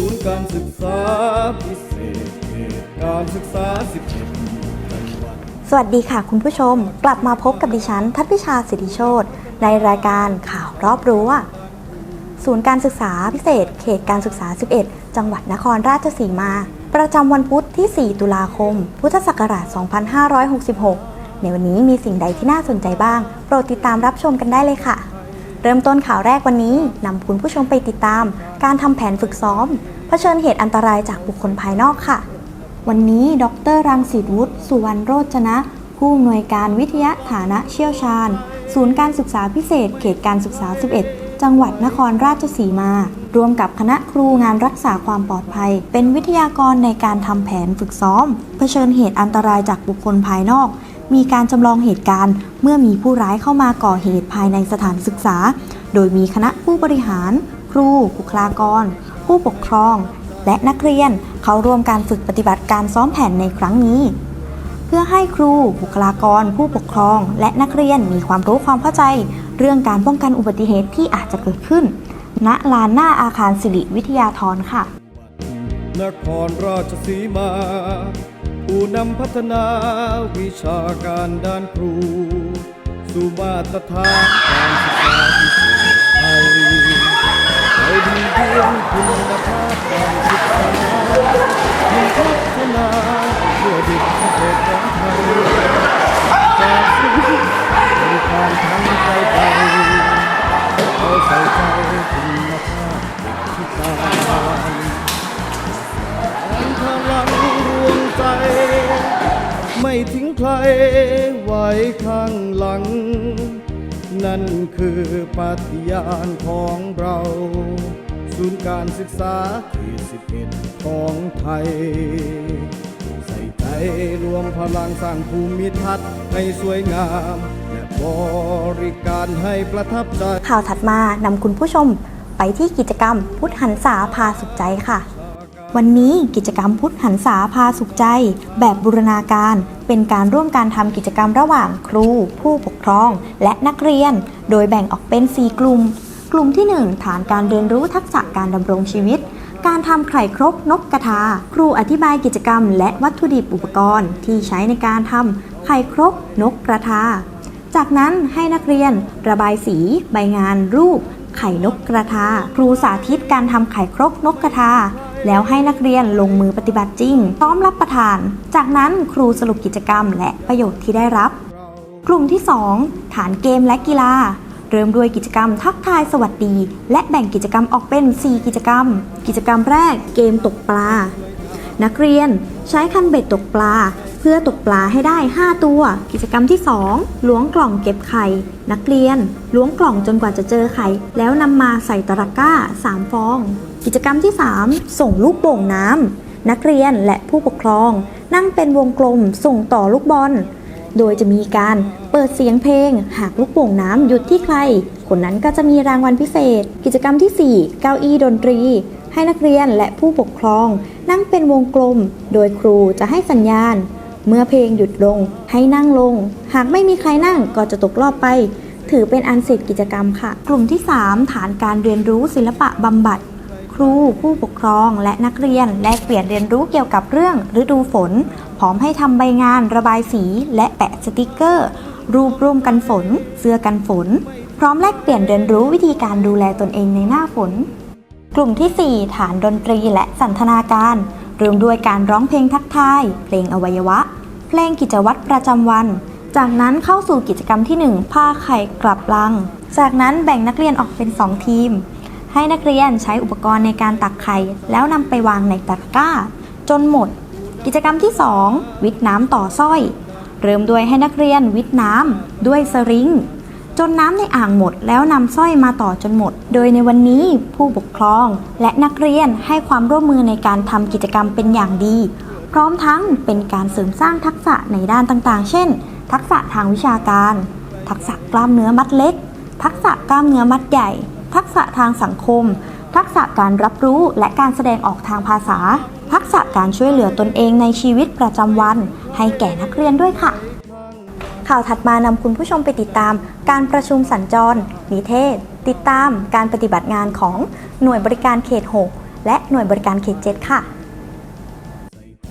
ศูนย์การศึกษาพิเศษเขตการศึกษา 11จังหวัด สวัสดีค่ะคุณผู้ชม กลับมาพบกับดิฉัน ทัศพิชาสิริโชตในรายการข่าวรอบรั้วศูนย์การศึกษาพิเศษ เขตการศึกษา 11 จังหวัดนครราชสีมา ประจำวันพุธที่ 4 ตุลาคม พุทธศักราช 2566 ในวันนี้มีสิ่งใดที่น่าสนใจบ้าง โปรดติดตามรับชมกันได้เลยค่ะ เริ่มต้นข่าวแรกวันนี้นำคุณผู้ชมไปติดตาม การทำแผนฝึกซ้อมเผชิญเหตุอันตรายจากบุคคลภายนอกค่ะ วันนี้ดรรังสิตวุฒิสุวรรณโรจนะ ผู้อำนวยการวิทยาฐานะเชี่ยวชาญ ศูนย์การศึกษาพิเศษ เขตการศึกษา 11จังหวัดนครราชสีมา รวมกับคณะครูงานรักษาความปลอดภัย เป็นวิทยากรในการทำแผนฝึกซ้อม เผชิญเหตุอันตรายจากบุคคลภายนอก มีการจำลองเหตุการณ์ เมื่อมีผู้ร้ายเข้ามาก่อเหตุภายในสถานศึกษา โดยมีคณะผู้บริหาร ครูบุคลากร ผู้ปกครอง และนักเรียนเข้าร่วมการฝึกปฏิบัติการซ้อมแผนในครั้งนี้ เพื่อให้ครูบุคลากร ผู้ปกครอง และนักเรียนมีความรู้ความเข้าใจ เรื่องการป้องกันอุบัติเหตุที่อาจจะเกิดขึ้น ณลานหน้าอาคารสิริวิทยาธรค่ะนครราชสีมา ผู้นำพัฒนาวิชาการด้านครู สู่มาตรฐานการศึกษาที่สุดไทยให้ดีเยี่ยมคุณภาพการศึกษามีพัฒนาเพื่อเด็กเกษตรของไทย นั่นคือปฏิญาณของเรา ศูนย์การศึกษาที่สิบเอ็ดของไทย ใส่ใจรวมพลังสร้างภูมิทัศน์ให้สวยงาม และบริการให้ประทับใจ ข่าวถัดมานำคุณผู้ชมไปที่กิจกรรมพุทธหันษาพาสุขใจค่ะ วันนี้กิจกรรมพุทธหันษาพาสุขใจ แบบบูรณาการ เป็นการร่วมการทำกิจกรรมระหว่างครู ผู้ปกครอง และนักเรียน โดยแบ่งออกเป็น 4 กลุ่ม กลุ่มที่ 1 ฐานการเรียนรู้ทักษะการดำรงชีวิต การทำไข่ครกนกกระทา ครูอธิบายกิจกรรม และวัตถุดิบอุปกรณ์ ที่ใช้ในการทำไข่ครกนกกระทา จากนั้นให้นักเรียน ระบายสี ใบงาน รูป ไข่นกกระทา ครูสาธิตการทำไข่ครกนกกระทา แล้วให้นักเรียนลงมือปฏิบัติจริงพร้อมรับประทาน จากนั้นครูสรุปกิจกรรมและประโยชน์ที่ได้รับ กลุ่มที่ 2 ฐานเกมและกีฬา เริ่มด้วยกิจกรรมทักทายสวัสดี และแบ่งกิจกรรมออกเป็น 4 กิจกรรม กิจกรรมแรกเกมตกปลา นักเรียนใช้คันเบ็ดตกปลา เพื่อตกปลาให้ได้ 5 ตัว กิจกรรมที่ 2 ล้วงกล่องเก็บไข่ นักเรียน ล้วงกล่องจนกว่าจะเจอไข่ แล้วนำมาใส่ตะกร้า 3 ฟอง กิจกรรมที่ 3 ส่งลูกโป่งน้ำนักเรียนและผู้ปกครอง นั่งเป็นวงกลมส่งต่อลูกบอล โดยจะมีการเปิดเสียงเพลง หากลูกโป่งน้ำหยุดที่ใคร คนนั้นก็จะมีรางวัลพิเศษ กิจกรรมที่ 4 เก้าอี้ดนตรีให้นักเรียนและผู้ปกครอง นั่งเป็นวงกลม โดยครูจะให้สัญญาณ เมื่อเพลงหยุดลงให้นั่งลง หากไม่มีใครนั่งก็จะตกรอบไป ถือเป็นอันเสร็จกิจกรรมค่ะ กลุ่มที่ 3 ฐานการเรียนรู้ศิลปะบำบัด ครู ผู้ปกครองและนักเรียนแลกเปลี่ยนเรียนรู้เกี่ยวกับเรื่องฤดูฝน พร้อมให้ทำใบงานระบายสีและแปะสติกเกอร์ รูปร่วมกันฝน เสื้อกันฝน พร้อมแลกเปลี่ยนเรียนรู้วิธีการดูแลตนเองในหน้าฝน กลุ่มที่ 4 ฐานดนตรีและสันทนาการ เริ่มด้วยการร้องเพลงทักทาย เพลงอวัยวะ เพลงกิจวัตรประจำวัน จากนั้นเข้าสู่กิจกรรมที่ 1 ผ้าไข่กลับลัง จากนั้นแบ่งนักเรียนออกเป็น 2 ทีม ให้นักเรียนใช้อุปกรณ์ในการตักไข่ แล้วนำไปวางในตะกร้า จนหมด กิจกรรมที่ 2 วิทย์น้ำต่อสร้อย เริ่มด้วยให้นักเรียนวิทย์น้ำด้วยสริง จนน้ำในอ่างหมดแล้วนำสร้อยมาต่อจนหมด โดยในวันนี้ผู้ปกครองและนักเรียนให้ความร่วมมือในการทำกิจกรรมเป็นอย่างดี พร้อมทั้งเป็นการเสริมสร้างทักษะในด้านต่างๆ เช่น ทักษะทางวิชาการ ทักษะกล้ามเนื้อมัดเล็ก ทักษะกล้ามเนื้อมัดใหญ่ ทักษะทางสังคม ทักษะการรับรู้และการแสดงออกทางภาษา ทักษะการช่วยเหลือตนเองในชีวิตประจำวัน ให้แก่นักเรียนด้วยค่ะ ข่าวถัดมานำคุณผู้ชมไปติดตาม การประชุมสัญจร นิเทศ ติดตามการปฏิบัติงานของหน่วยบริการเขต 6 และหน่วยบริการเขตเจ็ดค่ะ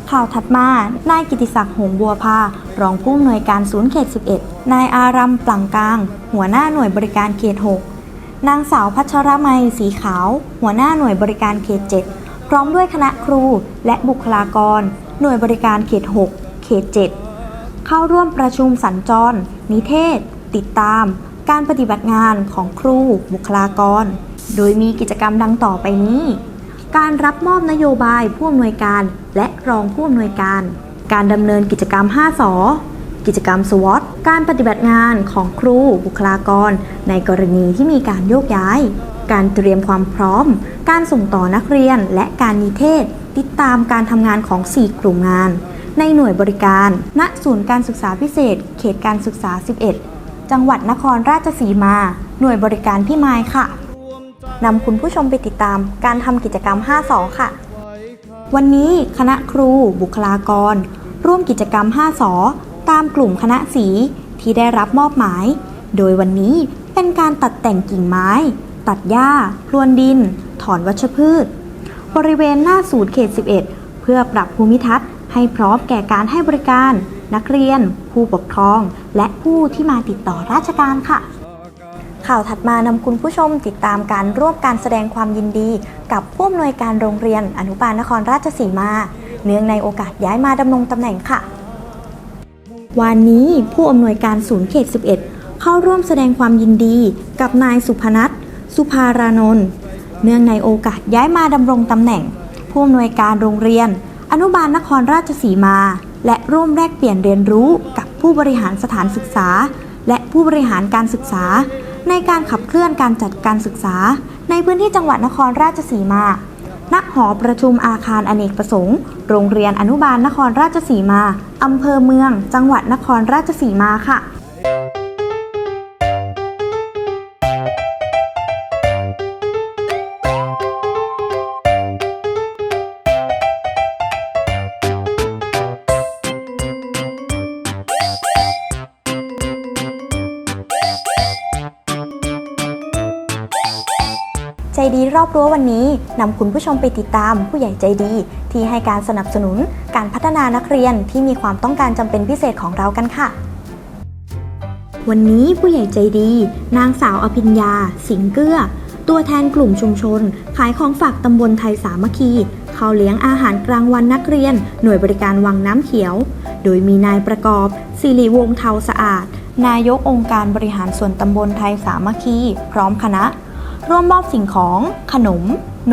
ข่าวถัดมา นายกิติศักดิ์หงบัวพา รองผู้อำนวยการศูนย์เขต 11 นายอารัมปลังกลาง หัวหน้าหน่วยบริการเขต 6 นางสาวพัชรมัยสีขาว หัวหน้าหน่วยบริการเขต 7 พร้อมด้วยคณะครูและบุคลากร หน่วยบริการเขต 6 เขต 7 เข้าร่วมประชุมสัญจร นิเทศ ติดตาม การปฏิบัติงานของครู บุคลากร โดยมีกิจกรรมดังต่อไปนี้ การรับมอบนโยบายผู้อำนวยการ และรองผู้อำนวยการ การดำเนินกิจกรรม 5สอกิจกรรมสวอตการปฏิบัติงานของครู บุคลากร ในกรณีที่มีการโยกย้าย การเตรียมความพร้อม การส่งต่อนักเรียนและการนิเทศ ติดตามการทำงานของ 4 กลุ่มงาน ในหน่วยบริการ ณ ศูนย์การศึกษาพิเศษ เขตการศึกษา 11 จังหวัดนครราชสีมา หน่วยบริการพี่ไม้ค่ะนำคุณผู้ชมไปติดตามการทำกิจกรรม5สอค่ะ วันนี้คณะครูบุคลากร ร่วมกิจกรรม 5สอตามกลุ่มคณะสีที่ได้รับมอบหมาย โดยวันนี้เป็นการตัดแต่งกิ่งไม้ ตัดหญ้า พรวนดิน ถอนวัชพืช บริเวณหน้าศูนย์เขต 11 เพื่อปรับภูมิทัศน์ ให้พร้อมแก่การให้บริการ นักเรียน ผู้ปกครอง และผู้ที่มาติดต่อราชการค่ะ ข่าวถัดมานำคุณผู้ชมติดตามการร่วมการแสดงความยินดี กับผู้อำนวยการโรงเรียนอนุบาลนครราชสีมา เนื่องในโอกาสย้ายมาดำรงตำแหน่งค่ะ วันนี้ผู้อำนวยการศูนย์เขต 11 เข้าร่วมแสดงความยินดี กับนายสุพนัทสุภารานนท์เนื่องในโอกาสย้ายมาดำรงตำแหน่ง ผู้อำนวยการโรงเรียน อนุบาลนครราชสีมา และร่วมแลกเปลี่ยนเรียนรู้กับผู้บริหารสถานศึกษา และผู้บริหารการศึกษา ในการขับเคลื่อนการจัดการศึกษา ในพื้นที่จังหวัดนครราชสีมา ณ หอประชุมอาคารอเนกประสงค์ โรงเรียนอนุบาลนครราชสีมา อำเภอเมือง จังหวัดนครราชสีมาค่ะ ดีรอบรั้ววันนี้นำคุณผู้ชมไปติดตามผู้ใหญ่ใจดี ที่ให้การสนับสนุนการพัฒนานักเรียนที่มีความต้องการจำเป็นพิเศษของเรากันค่ะ วันนี้ผู้ใหญ่ใจดี นางสาวอภิญญา สิงเกื้อ ตัวแทนกลุ่มชุมชน ขายของฝากตำบลไทยสามัคคีเขาเลี้ยงอาหารกลางวันนักเรียน หน่วยบริการวังน้ำเขียว โดยมีนายประกอบสิริวงศ์เทาสะอาด นายกองค์การบริหารส่วนตำบลไทยสามัคคี พร้อมคณะ ร่วมมอบสิ่งของ ขนม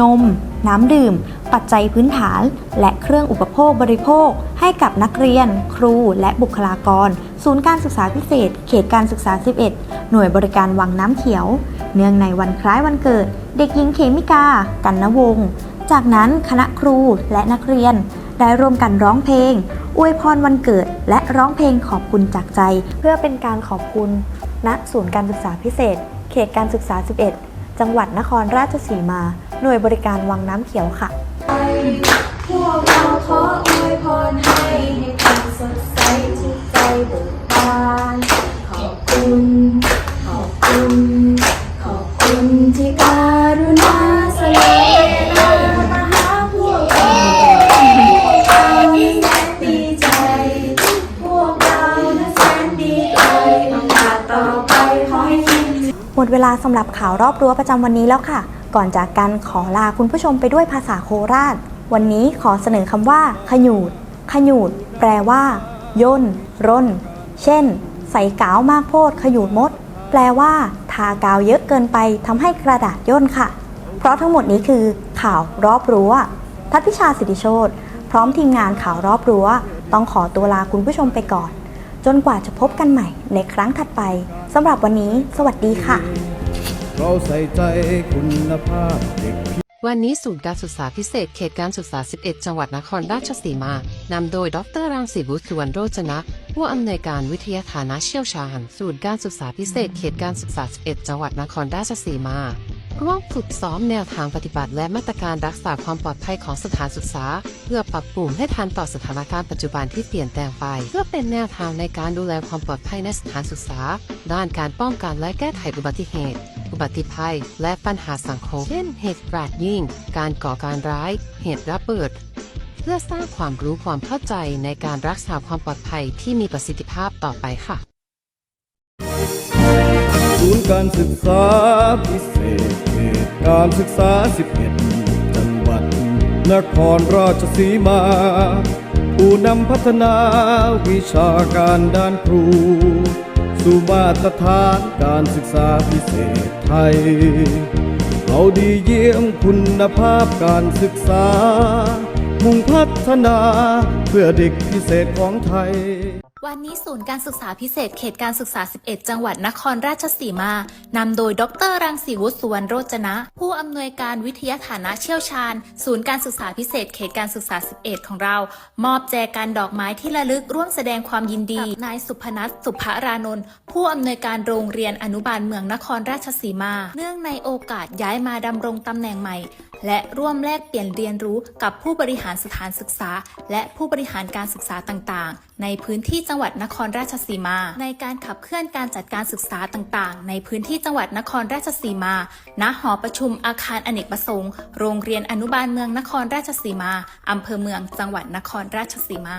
นม น้ำดื่ม ปัจจัยพื้นฐาน และเครื่องอุปโภคบริโภค ให้กับนักเรียน ครู และบุคลากร ศูนย์การศึกษาพิเศษ เขตการศึกษา 11 หน่วยบริการวังน้ำเขียว เนื่องในวันคล้ายวันเกิด เด็กหญิงเขมิกา กันนวงศ์จากนั้นคณะครูและนักเรียน ได้ร่วมกันร้องเพลง อวยพรวันเกิด และร้องเพลงขอบคุณจากใจ เพื่อเป็นการขอบคุณณศูนย์การศึกษาพิเศษ เขตการศึกษา 11 จังหวัดนครราชสีมา หน่วยบริการวังน้ำเขียวค่ะ พวกเราขออวยพรให้ให้คุณสดใส ดหมดเวลาสำหรับข่าวรอบรั้วประจำวันนี้แล้วค่ะ ก่อนจากกันขอลาคุณผู้ชมไปด้วยภาษาโคราช วันนี้ขอเสนอคำว่า ขยูด ขยูด แปลว่า ย่น ร่น เช่น ใส่กาวมากโพด ขยูดมด แปลว่า ทากาวเยอะเกินไปทำให้กระดาษย่นค่ะ เพราะทั้งหมดนี้คือ ข่าวรอบรั้วทัศพิชาสิริโชตพร้อมทีมงานข่าวรอบรั้ว ต้องขอตัวลาคุณผู้ชมไปก่อน จนกว่าจะพบกันใหม่ในครั้งถัดไปสำหรับวันนี้ สวัสดีค่ะ เราใส่ใจคุณภาพเด็ก วันนี้ศูนย์การศึกษาพิเศษเขตการศึกษา 11 จังหวัดนครราชสีมา นำโดยดรรังสีบุตรสุวรรณโรจนะ ผู้อำนวยการวิทยาฐานะเชี่ยวชาญ ศูนย์การศึกษาพิเศษเขตการศึกษา 11 จังหวัดนครราชสีมา ร่วมฝึกซ้อมแนวทางปฏิบัติ และมาตรการรักษาความปลอดภัยของสถานศึกษา เพื่อปรับปรุงให้ทันต่อสถานการณ์ปัจจุบันที่เปลี่ยนแปลงไป เพื่อเป็นแนวทางในการดูแลความปลอดภัยในสถานศึกษา ด้านการป้องกันและแก้ไขอุบัติเหตุ อุบัติภัย และปัญหาสังคม เช่น เหตุกราดยิง การก่อการร้าย เหตุระเบิดเพื่อสร้างความรู้ความเข้าใจในการรักษาความปลอดภัยที่มีประสิทธิภาพต่อไปค่ะ ศูนย์การศึกษาพิเศษเขตการศึกษา 11 จังหวัด นครราชสีมา ผู้นำพัฒนาวิชาการด้านครู สู่มาตรฐานการศึกษาพิเศษไทย เราดีเยี่ยมคุณภาพการศึกษา มุ่งพัฒนาเพื่อเด็กพิเศษของไทย วันนี้ศูนย์การศึกษาพิเศษเขตการศึกษา 11 จังหวัดนครราชสีมา นำโดย ดรรังสีวุฒิสุวรรณโรจนะ ผู้อำนวยการวิทยาฐานะเชี่ยวชาญ ศูนย์การศึกษาพิเศษเขตการศึกษา 11 ของเรา มอบแจกันดอกไม้ที่ระลึกร่วมแสดงความยินดีนายสุพนัทสุภารานนท์ผู้อำนวยการโรงเรียนอนุบาลเมืองนครราชสีมา เนื่องในโอกาสย้ายมาดำรงตำแหน่งใหม่ และร่วมแลกเปลี่ยนเรียนรู้กับผู้บริหารสถานศึกษา และผู้บริหารการศึกษาต่างๆ ในพื้นที่จังหวัดนครราชสีมา ในการขับเคลื่อนการจัดการศึกษาต่างๆ ในพื้นที่จังหวัดนครราชสีมา ณ หอประชุมอาคารอเนกประสงค์ โรงเรียนอนุบาลเมืองนครราชสีมา อำเภอเมืองจังหวัดนครราชสีมา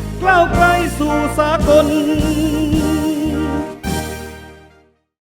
ก้าวไกลสู่สากล